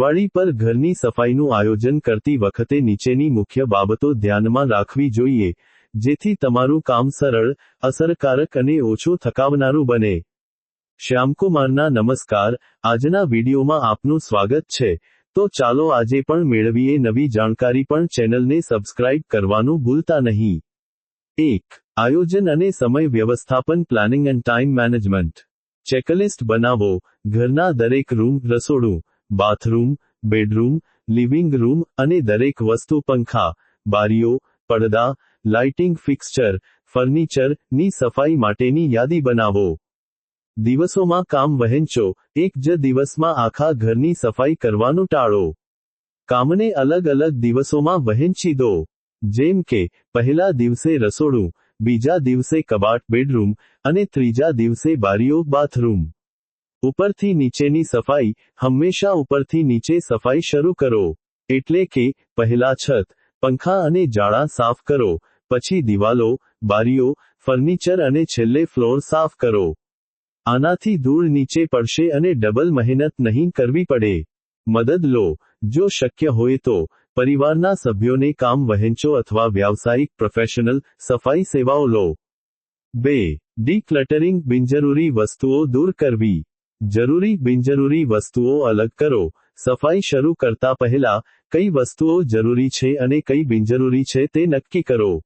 દિવાળી પર ઘરની સફાઈનું આયોજન કરતી વખતે નીચેની મુખ્ય બાબતો ધ્યાનમાં રાખવી જોઈએ, જેથી તમારું કામ સરળ, અસરકારક અને ઓછું થકાવનારું બને. શ્યામકુમારના નમસ્કાર. આજના વિડીયોમાં આપનું સ્વાગત છે. તો ચાલો આજે પણ મેળવીએ નવી જાણકારી પણ ચેનલને સબસ્ક્રાઇબ કરવાનું ભૂલતા નહીં. એક, આયોજન અને સમય વ્યવસ્થાપન planning and time management. Checklist બનાવો. ઘરના દરેક રૂમ રસોડું. બાથરૂમ, બેડરૂમ, લિવિંગ રૂમ અને દરેક વસ્તુ પંખા, બારીઓ, પડદા, લાઇટિંગ ફિક્સચર ફર્નિચરની સફાઈ માટેની યાદી બનાવો. દિવસોમાં કામ વહેંચો, એક જ દિવસમાં આખા ઘરની સફાઈ કરવાનું ટાળો. કામને અલગ અલગ દિવસોમાં વહેંચી દો. જેમ કે, પહેલા દિવસે રસોડું, બીજા દિવસે કબાટ બેડરૂમ અને ત્રીજા દિવસે બારીઓ બાથરૂમ. ઉપરથી નીચેની સફાઈ હંમેશા ઉપરથી નીચે સફાઈ શરૂ કરો. એટલે કે, પહેલા છત, પંખા અને જાળા સાફ કરો. પછી દિવાલો, બારીઓ, ફર્નિચર અને છેલ્લે ફ્લોર સાફ કરો. આનાથી ધૂળ નીચે પડશે અને ડબલ મહેનત નહીં કરવી પડે. મદદ લો. જો શક્ય હોય તો, પરિવારના સભ્યોને કામ વહેંચો અથવા વ્યાવસાયિક પ્રોફેશનલ સફાઈ સેવાઓ લો. બે ડી બિનજરૂરી વસ્તુઓ દૂર કરવી. જરૂરી બિનજરૂરી વસ્તુઓ અલગ કરો. સફાઈ શરૂ કરતા પહેલા કઈ વસ્તુઓ જરૂરી છે અને કઈ બિનજરૂરી છે તે નક્કી કરો.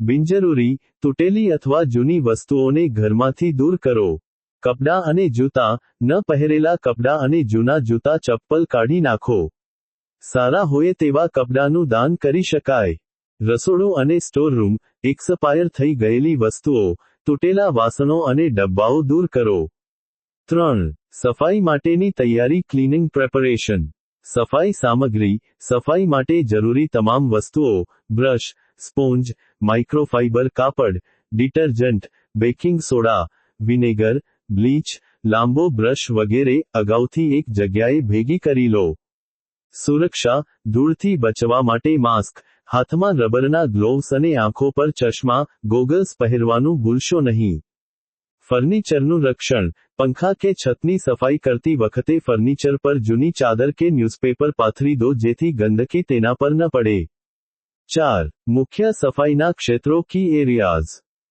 બિનજરૂરી, તૂટેલી અથવા જૂની વસ્તુઓને ઘરમાંથી દૂર કરો. કપડાં અને જૂતા, ન પહેરેલા કપડાં અને જૂના જૂતા ચપ્પલ કાઢી નાખો. સારા હોય તેવા કપડાંનું દાન કરી શકાય. રસોડું અને સ્ટોર રૂમ એક્સપાયર થઈ ગયેલી વસ્તુઓ, તૂટેલા વાસણો અને ડબ્બાઓ દૂર કરો. ત્રણ, સફાઈ માટેની તૈયારી ક્લીનિંગ પ્રેપરેશન. સફાઈ સામગ્રી, સફાઈ માટે જરૂરી તમામ વસ્તુઓ, બ્રશ, સ્પોન્જ, માઇક્રોફાઇબર કાપડ, detergent, baking soda, vinegar, bleach, લાંબો બ્રશ વગેરે અગાઉથી એક જગ્યાએ ભેગી કરી લો. સુરક્ષા, ધૂળથી બચવા માટે માસ્ક, હાથમાં રબરના ગ્લોવ્સ અને આંખો પર ચશ્મા, ગોગલ્સ પહેરવાનું ભૂલશો નહીં. ફર્નિચરનું રક્ષણ પંખા કે છતની સફાઈ કરતી વખતે ફર્નિચર પર જૂની ચાદર કે ન્યૂઝપેપર પાથરી દો જેથી ગંદકી તેના પર ન પડે. ચાર, મુખ્ય સફાઈના ક્ષેત્રો કી એરિયાઝ.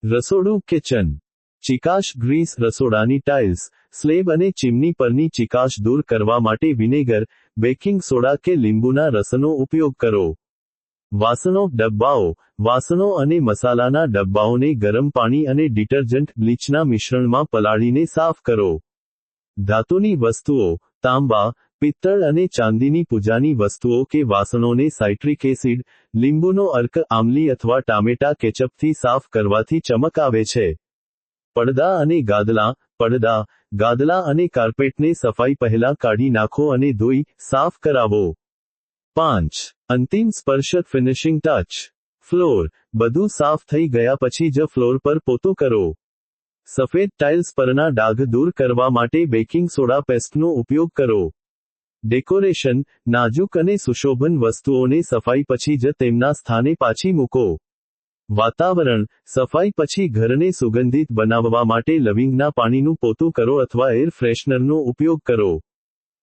રસોડું, કિચન. ચિકાશ ગ્રીસ રસોડાની ટાઇલ્સ. સ્લેબ અને ચીમની પરની ચિકાશ દૂર કરવા માટે વિનેગર, બેકિંગ સોડા કે લીંબુના રસનો ઉપયોગ કરો. વાસણો, ડબ્બાઓ, વાસણો અને મસાલાના ડબ્બાઓને ગરમ પાણી અને ડિટર્જન્ટ બ્લીચના મિશ્રણમાં પલાળીને સાફ કરો. ધાતુની વસ્તુઓ, તાંબા, પિત્તળ અને ચાંદીની પૂજાની વસ્તુઓ કે વાસણોને સાઇટ્રિક એસિડ, લીંબુનો અર્ક, આમલી અથવા ટામેટા કેચપથી સાફ કરવાથી ચમક આવે છે. પડદા અને ગાદલા, પડદા, ગાદલા અને કાર્પેટને સફાઈ પહેલા કાઢી નાખો અને ધોઈ, સાફ કરાવો. પાંચ. અંતિમ સ્પર્શક ફિનિશિંગ ટચ. ફ્લોર. બધું સાફ થઈ ગયા પછી જ ફ્લોર પર પોતું કરો. સફેદ ટાઇલ્સ પરના ડાઘ દૂર કરવા માટે બેકિંગ સોડા પેસ્ટનો ઉપયોગ કરો. ડેકોરેશન. નાજુક અને સુશોભન વસ્તુઓને સફાઈ પછી જ તેમના સ્થાને પાછી મૂકો. વાતાવરણ. સફાઈ પછી ઘરને સુગંધિત બનાવવા માટે લવિંગના પાણીનું પોતું કરો અથવા એર ફ્રેશનરનો ઉપયોગ કરો.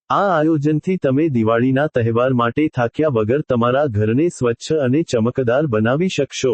આ આયોજનથી તમે દિવાળીના તહેવાર માટે થાક્યા વગર તમારા ઘરને સ્વચ્છ અને ચમકદાર બનાવી શકશો.